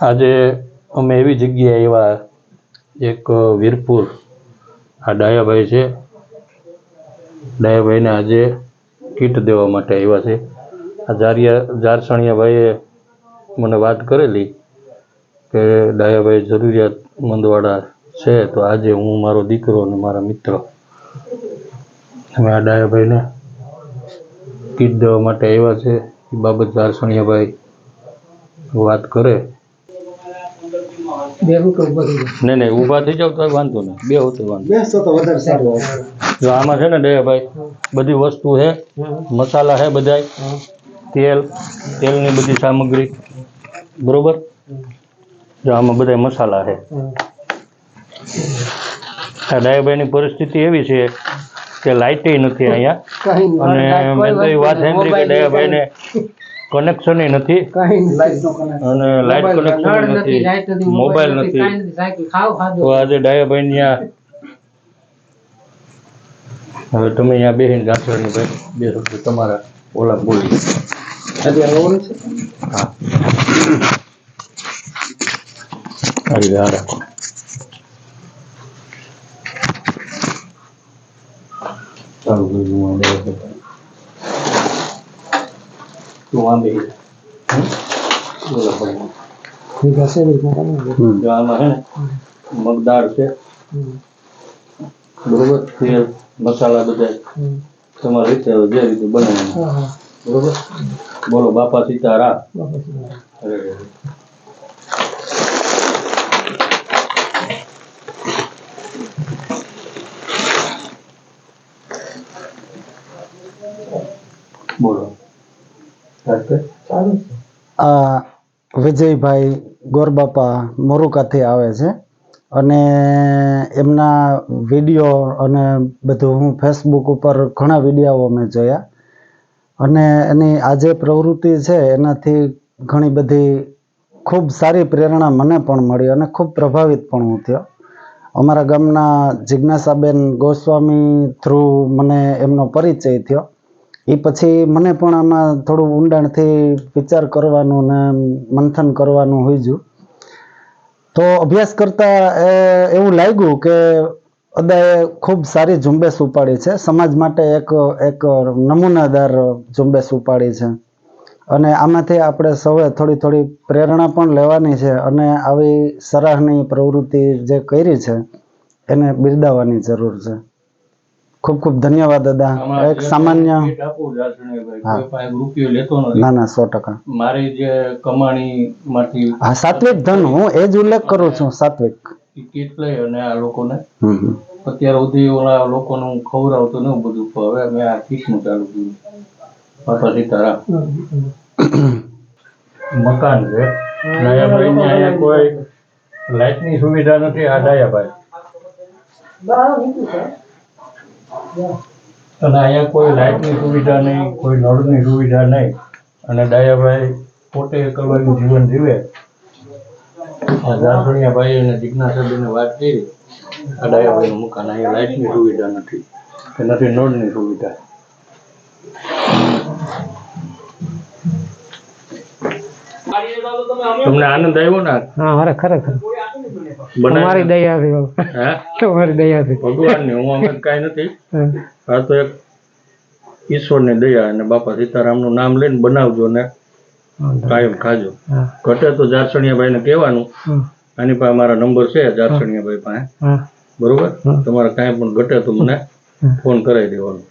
આજે અમે એવી જગ્યાએ એવા એક વીરપુર. આ ડાયાભાઈ છે. ડાયાભાઈને આજે કીટ દેવા માટે આવ્યા છે. આ જારિયા, જારસણિયાભાઈએ મને વાત કરેલી કે ડાયાભાઈ જરૂરિયાતમંદવાળા છે, તો આજે હું મારો દીકરો અને મારા મિત્ર. અમે આ ડાયાભાઈને કીટ દેવા માટે આવ્યા છે. એ બાબત જારસણિયાભાઈ વાત કરે. નહીં નહીં ઊભા થઈ જાવ તો વાંધો નહીં. બે વાંધો. તો વધારે જો આમાં છે ને દયાભાઈ બધી વસ્તુ છે. મસાલા છે બધાય. તેલ તેલની બધી સામગ્રી. બરોબર? જો આમાં બધા મસાલા છે. આ દયાભાઈની પરિસ્થિતિ એવી છે કે લાઇટે નથી અહીંયા. અને મેં તો એ વાત સાંભળી કે દયાભાઈને કનેક્શન નથી. અને લાઇટ કનેક્શન નથી. મોબાઈલ નથી તો આજે ડાયાભાઈ ત્યાં હવે તમે અહીંયા બેસીને ગાંઠવાની ભાઈ બે શબ્દ તમારા ઓલા બોલી? હા. સારી આ રાખો. ચાલુ મગદાળ છે બરોબર તેલ મસાલા બધા. તમારી રીતે જે રીતે બનાવવાનું. બરોબર બોલો બાપા સીતારામ બાપા સીતારામ. અરે રે. બોલો સ્ટાર્ટ કર. સારું છે. આ વિજયભાઈ ગોરબાપા મોરુકાથી આવે છે અને એમના વીડિયો અને બધું હું ફેસબુક ઉપર ઘણા વીડિયો મેં જોયા. અને એની આજે પ્રવૃત્તિ છે એનાથી ઘણી બધી ખૂબ સારી પ્રેરણા મને પણ મળી અને ખૂબ પ્રભાવિત પણ હું થયો. અમારા ગામના જિજ્ઞાસાબેન ગોસ્વામી થ્રુ મને એમનો પરિચય થયો. એ પછી મને પણ આમાં થોડું ઊંડાણથી વિચાર કરવાનું ને મંથન કરવાનું હોઈજું તો અભ્યાસ કરતા એવું લાગ્યું કે અદાએ ખૂબ સારી ઝુંબેશ ઉપાડી છે. સમાજ માટે એક એક નમૂનાદાર ઝુંબેશ ઉપાડી છે. અને આમાંથી આપણે સૌએ થોડી થોડી પ્રેરણા પણ લેવાની છે અને આવી સરાહનીય પ્રવૃત્તિ જે કરી છે, એને બિરદાવવાની જરૂર છે. ખૂબ ખૂબ ધન્યવાદ દાદા. એક સામાન્ય ના ના સો ટકા. મારી જે કમાણી માંથી હા સાત્વિક ધન હું એ જ ઉલ્લેખ કરું છું સાત્વિક. ટિકિટ લઈ અને આ લોકોને. અત્યાર સુધી ઓલા લોકોને હું ખવડાવતો ને બધું હવે મેં આ કીટનું ચાલુ કર્યું. બાપા સીતારામ મકાન છે. ડાયાભાઈ ને અહીંયા કોઈ લાઇટની સુવિધા નથી. આ ડાયાભાઈ. અને અહીંયા કોઈ લાઇટની સુવિધા નહીં કોઈ નળની સુવિધા નહીં. અને ડાયાભાઈ પોતે એકલવાયું જીવન જીવે. આ જાસણિયા ભાઈ અને જિજ્ઞાસાબેને વાત કરી. આ ડાયાભાઈનું મકાન અહીંયા લાઇટની સુવિધા નથી કે નથી નળની સુવિધા. તમને આનંદ આવ્યો ને? હા ખરેખર. તમારી દયાથી તમારી દયાથી ભગવાનની હું અમે કાંઈ નથી. આ તો એક ઈશ્વરની દયા અને બાપા સીતારામનું નામ લઈને બનાવજો ને કાયમ ખાજો. ઘટે તો જારસણિયાભાઈને કહેવાનું. આની પાસે મારા નંબર છે જારસણિયાભાઈ પાસે. બરોબર? તમારે કાંઈ પણ ઘટે તો મને ફોન કરાવી દેવાનો.